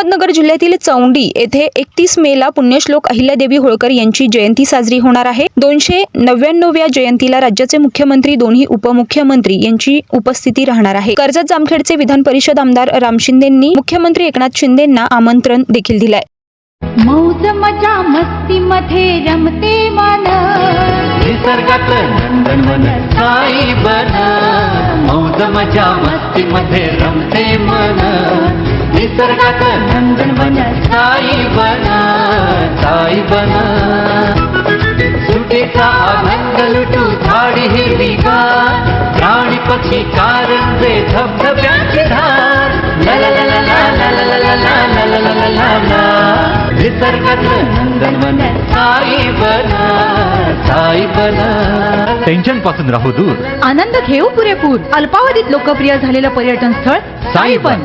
Ahmednagar जिल्ह्यातील चौंडी येथे एकतीस मेला पुण्यश्लोक अहिल्यादेवी होळकर यांची जयंती साजरी होणार आहे. दोनशे नव्याण्णव्या जयंतीला राज्याचे मुख्यमंत्री दोन्ही उपमुख्यमंत्री यांची उपस्थिती राहणार आहे. कर्जत जामखेडचे विधान परिषद आमदार राम शिंदेंनी मुख्यमंत्री एकनाथ शिंदेंना आमंत्रण देखील दिलंय. मौज मजा मस्ती मध्ये रमते मन. निसर्गात नंदनवन साई बन. मौज मजा मस्ती मध्ये रमते मन. निसर्गात बना साई बना साई बन सुटेचा आनंद लुटू झाडी का प्राणी पक्षी कारंजे धबधब्याची धार ला ला ला ला ला ला ला ला ला ला ला ला ला ला ला निसर्गात नंदनवन साई बना साई बन टेन्शनपासून राहू दूर. आनंद घेऊ पुरेपूर. अल्पावधीत लोकप्रिय झालेलं पर्यटन स्थळ साईबन.